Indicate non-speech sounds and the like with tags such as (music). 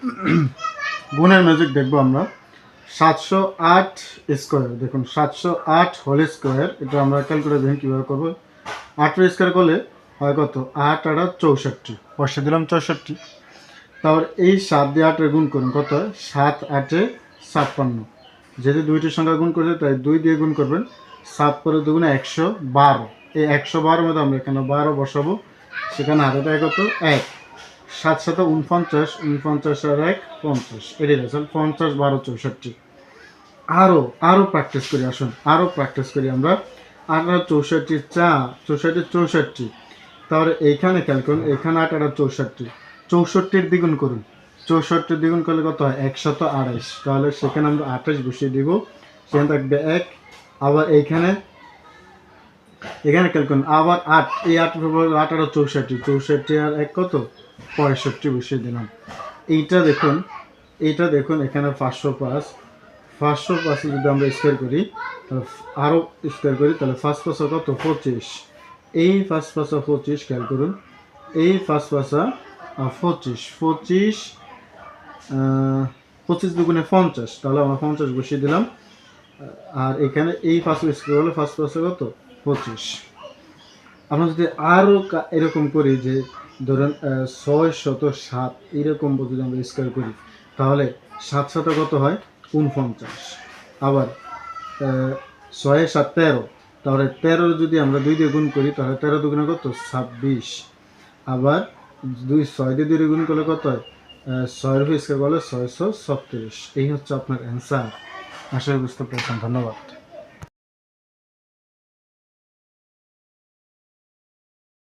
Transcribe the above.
(clears throat) গুণের ম্যাজিক দেখব আমরা। সাতশো আট স্কোয়ার দেখুন, সাতশো আট হোল স্কোয়ার এটা আমরা ক্যালকুলেট দেখুন কীভাবে করব। আটের স্কোয়ার করলে হয় কত? আট আট চৌষট্টি। বসে দিলাম চৌষট্টি। তারপর এই সাত দিয়ে আটের গুণ করুন, কত সাত আটে ছাপ্পান্ন। যেহেতু দুইটি সংখ্যা গুণ করছে, তাই দুই দিয়ে গুণ করবেন। সাত করে দুগুণে একশো বারো। এই একশো বারোর মধ্যে আমরা এখানে বারো বসাবো? সেখানে হাতে কত? এক। সাত সাথে উনপঞ্চাশ উনপঞ্চাশ আর এক, পঞ্চাশ। এটাই রেজাল্ট পঞ্চাশ বারো চৌষট্টি। আরও আরও প্র্যাকটিস করি, আসুন। আরও প্র্যাকটিস করি আমরা। আঠারো চৌষট্টি চা, চৌষট্টি চৌষট্টি। তাহলে এইখানে খেয়াল করুন এখানে আঠারো চৌষট্টি। চৌষট্টির দ্বিগুণ করুন। চৌষট্টির দ্বিগুণ করলে কত হয়? একশত আড়াইশ তাহলে সেখানে আমরা আঠাশ বসিয়ে দিব। সেখানে থাকবে এক। আবার এইখানে এখানে খেয়াল করুন আবার আট এই আট আঠারো চৌষট্টি চৌষট্টি আর এক কত? পঁয়ষট্টি বসিয়ে দিলাম। এইটা দেখুন এইটা দেখুন এখানে পাঁচশো পাঁচ। পাঁচশো পাঁচে যদি আমরা স্কোয়ার করি তাহলে আরও স্কোয়ার করি তাহলে ফার্স্ট পাঁচা কত? পঁচিশ। এই ফার্স্ট পাশা পঁচিশ খেয়াল করুন এই ফার্স্ট আহ, পঁচিশ। পঁচিশ পঁচিশ দুগুণে পঞ্চাশ তাহলে আমরা পঞ্চাশ বসিয়ে দিলাম। আর এখানে এই ফার্স্ট স্কোয়ার হলে ফার্স্ট পাঁচা কত? পঁচিশ। আমরা যদি আরও এরকম করি যে ধরেন ছয় শত সাত এরকম যদি আমরা স্কোয়ার করি, তাহলে সাত শত কত হয়? উনপঞ্চাশ আবার ছয় সাত তেরো, তাহলে তেরো যদি আমরা দুই দিয়ে গুণ করি, তাহলে তেরো দুগুণে কত? ছাব্বিশ। আবার দুই, ছয় দিয়ে দুই গুণ করলে কত হয়? ছয়ের স্কোয়ার করলে ছয়শো ছত্রিশ। এই হচ্ছে আপনার অ্যান্সার আশা বুঝতে পেরেছেন। ধন্যবাদ।